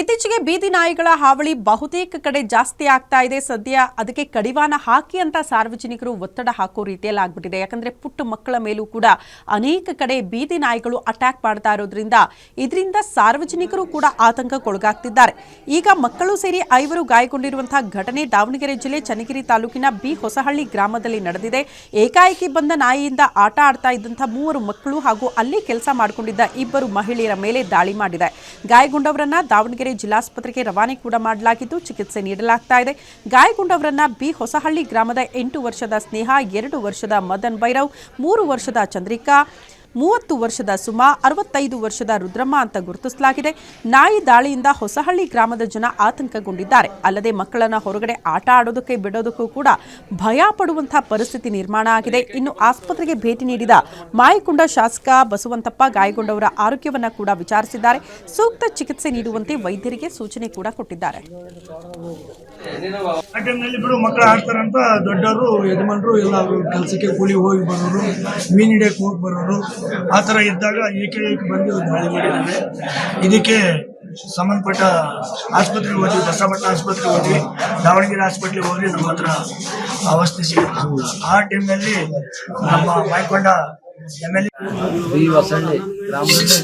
ಇತ್ತೀಚೆಗೆ ಬೀದಿ ನಾಯಿಗಳ ಹಾವಳಿ ಬಹುತೇಕ ಕಡೆ ಜಾಸ್ತಿ ಆಗ್ತಾ ಇದೆ. ಸದ್ಯ ಅದಕ್ಕೆ ಕಡಿವಾಣ ಹಾಕಿ ಅಂತ ಸಾರ್ವಜನಿಕರು ಒತ್ತಡ ಹಾಕೋ ರೀತಿಯಲ್ಲಿ ಆಗ್ಬಿಟ್ಟಿದೆ. ಯಾಕಂದ್ರೆ ಪುಟ್ಟ ಮಕ್ಕಳ ಮೇಲೂ ಕೂಡ ಅನೇಕ ಕಡೆ ಬೀದಿ ನಾಯಿಗಳು ಅಟ್ಯಾಕ್ ಮಾಡ್ತಾ ಇರೋದ್ರಿಂದ ಇದರಿಂದ ಸಾರ್ವಜನಿಕರು ಕೂಡ ಆತಂಕಕ್ಕೊಳಗಾಗ್ತಿದ್ದಾರೆ. ಈಗ ಮಕ್ಕಳು ಸೇರಿ ಐವರು ಗಾಯಗೊಂಡಿರುವಂತಹ ಘಟನೆ ದಾವಣಗೆರೆ ಜಿಲ್ಲೆ ಚನ್ನಗಿರಿ ತಾಲೂಕಿನ ಬಿ ಹೊಸಹಳ್ಳಿ ಗ್ರಾಮದಲ್ಲಿ ನಡೆದಿದೆ. ಏಕಾಏಕಿ ಬಂದ ನಾಯಿಯಿಂದ ಆಟ ಆಡ್ತಾ ಇದ್ದಂತಹ ಮೂವರು ಮಕ್ಕಳು ಹಾಗೂ ಅಲ್ಲಿ ಕೆಲಸ ಮಾಡಿಕೊಂಡಿದ್ದ ಇಬ್ಬರು ಮಹಿಳೆಯರ ಮೇಲೆ ದಾಳಿ ಮಾಡಿದೆ. ಗಾಯಗೊಂಡವರನ್ನ ದಾವಣಗೆರೆ ಜಿಲ್ಲಾಸ್ಪತ್ರೆಗೆ ರವಾನೆ ಕೂಡ ಮಾಡಲಾಗಿದ್ದು ಚಿಕಿತ್ಸೆ ನೀಡಲಾಗ್ತಾ ಇದೆ. ಗಾಯಗೊಂಡವರನ್ನ ಬಿ ಹೊಸಹಳ್ಳಿ ಗ್ರಾಮದ ಎಂಟು ವರ್ಷದ ಸ್ನೇಹ, ಎರಡು ವರ್ಷದ ಮದನ್ ಭೈರವ್, ಮೂರು ವರ್ಷದ ಚಂದ್ರಿಕಾ ಮೂವತ್ತು ವರ್ಷದ ಸುಮಾ, ಅರವತ್ತೈದು ವರ್ಷದ ರುದ್ರಮ್ಮ ಅಂತ ಗುರುತಿಸಲಾಗಿದೆ. ನಾಯಿ ದಾಳಿಯಿಂದ ಹೊಸಹಳ್ಳಿ ಗ್ರಾಮದ ಜನ ಆತಂಕಗೊಂಡಿದ್ದಾರೆ. ಅಲ್ಲದೆ ಮಕ್ಕಳನ್ನ ಹೊರಗಡೆ ಆಟ ಆಡೋದಕ್ಕೆ ಬಿಡೋದಕ್ಕೂ ಕೂಡ ಭಯ ಪಡುವಂತಹ ಪರಿಸ್ಥಿತಿ ನಿರ್ಮಾಣ ಆಗಿದೆ. ಇನ್ನು ಆಸ್ಪತ್ರೆಗೆ ಭೇಟಿ ನೀಡಿದ ಮಾಯಕೊಂಡ ಶಾಸಕ ಬಸವಂತಪ್ಪ ಗಾಯಗೊಂಡವರ ಆರೋಗ್ಯವನ್ನ ಕೂಡ ವಿಚಾರಿಸಿದ್ದಾರೆ. ಸೂಕ್ತ ಚಿಕಿತ್ಸೆ ನೀಡುವಂತೆ ವೈದ್ಯರಿಗೆ ಸೂಚನೆ ಕೂಡ ಕೊಟ್ಟಿದ್ದಾರೆ. ಕೂಲಿ ಹೋಗಿ ಬರೋರು, ಮೀನ್ ಹಿಡಿಯಕ್ಕೆ ಬರೋರು ಆ ಥರ ಇದ್ದಾಗ ಏಕೆ ಏಕೆ ಬಂದು ದಾಳಿ ಮಾಡಿದ್ದಾರೆ? ಇದಕ್ಕೆ ಸಂಬಂಧಪಟ್ಟ ಆಸ್ಪತ್ರೆಗೆ ಹೋದ್ವಿ ಬಸವಪಟ್ಟಣ ಆಸ್ಪತ್ರೆಗೆ ಹೋದ್ವಿ, ದಾವಣಗೆರೆ ಆಸ್ಪತ್ರೆಗೆ ಹೋಗಿ ನಮ್ಮ ಹತ್ರ ಅವಸ್ಥೆ ಸಿಗುತ್ತೆ ಆ ಟೈಮ್ನಲ್ಲಿ ನಮ್ಮ ಮಾಯ್ಕೊಂಡ ಎಂ ಎಲ್ ಎ ಗ್ರಾಮದಲ್ಲಿ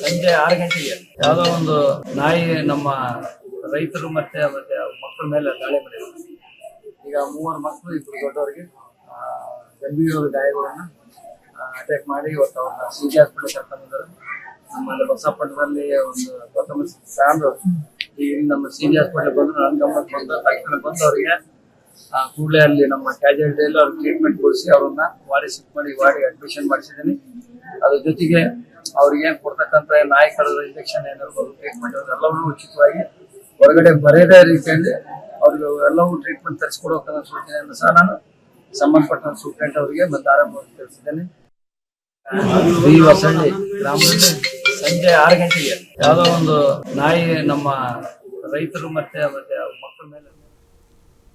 ಸಂಜೆ ಆರು ಗಂಟೆಗೆ ಯಾವುದೋ ಒಂದು ನಾಯಿ ನಮ್ಮ ರೈತರು ಮತ್ತೆ ಮತ್ತೆ ಮಕ್ಕಳ ಮೇಲೆ ದಾಳಿ ಮಾಡಿದ್ರು. ಈಗ ಮೂವರು ಮಕ್ಕಳು ಇಬ್ಬರು ದೊಡ್ಡವರಿಗೆ ಗಂಭೀರ ಗಾಯಗಳನ್ನು ಅಟ್ಯಾಕ್ ಮಾಡಿ ಇವತ್ತು ಅವ್ರನ್ನ ಸಿ ಜಿ ಹಾಸ್ಪಿಟಲ್ ಕರ್ಕೊಂಡಿದ್ದಾರೆ ನಮ್ಮಲ್ಲಿ ಬಸಪ್ಪಟ್ಟದಲ್ಲಿ ಒಂದು ಗೌತಮ ಸಾಂದ್ರು ಈ ನಮ್ಮ ಸಿ ಜಿ ಹಾಸ್ಪಿಟಲ್ ಬಂದು ನನ್ನ ಗಮನಕ್ಕೆ ಬಂದ ತಕ್ಷಣ ಬಂದು ಅವರಿಗೆ ಕೂಡಲೇ ಅಲ್ಲಿ ನಮ್ಮ ಕ್ಯಾಜುಯಾಲಿಟಿಯಲ್ಲಿ ಅವ್ರಿಗೆ ಟ್ರೀಟ್ಮೆಂಟ್ ಕೊಡಿಸಿ ಅವ್ರನ್ನ ವಾರ್ಡ್ ಶಿಫ್ಟ್ ಮಾಡಿ ವಾರಿ ಅಡ್ಮಿಷನ್ ಮಾಡಿಸಿದ್ದೀನಿ. ಅದ್ರ ಜೊತೆಗೆ ಅವ್ರಿಗೆ ಕೊಡ್ತಕ್ಕಂಥ ನಾಯಿ ಕಡದ ಇಂಜೆಕ್ಷನ್ ಏನಿರ್ಬೋದು ಟ್ರೀಟ್ಮೆಂಟ್ ಎಲ್ಲವನ್ನೂ ಉಚಿತವಾಗಿ ಹೊರಗಡೆ ಬರೆಯದೇ ರೀತಿಯಲ್ಲಿ ಅವ್ರಿಗೆ ಎಲ್ಲವೂ ಟ್ರೀಟ್ಮೆಂಟ್ ತರಿಸ್ಕೊಡೋಕನ್ನೋ ಸೂಚನೆಯನ್ನು ಸಹ ನಾನು ಸಂಬಂಧಪಟ್ಟ ಸೂಪ್ರೆಂಟ್ ಅವರಿಗೆ ಮತ್ತೆ ಆರಂಭವಾಗಿ ತಿಳಿಸಿದ್ದೇನೆ ಹೊಸಳ್ಳಿ ಗ್ರಾಮದಲ್ಲಿ ಸಂಜೆ ಆರು ಗಂಟೆಗೆ. ಯಾವುದೋ ಒಂದು ನಾಯಿ ನಮ್ಮ ರೈತರು ಮತ್ತೆ ಮತ್ತೆ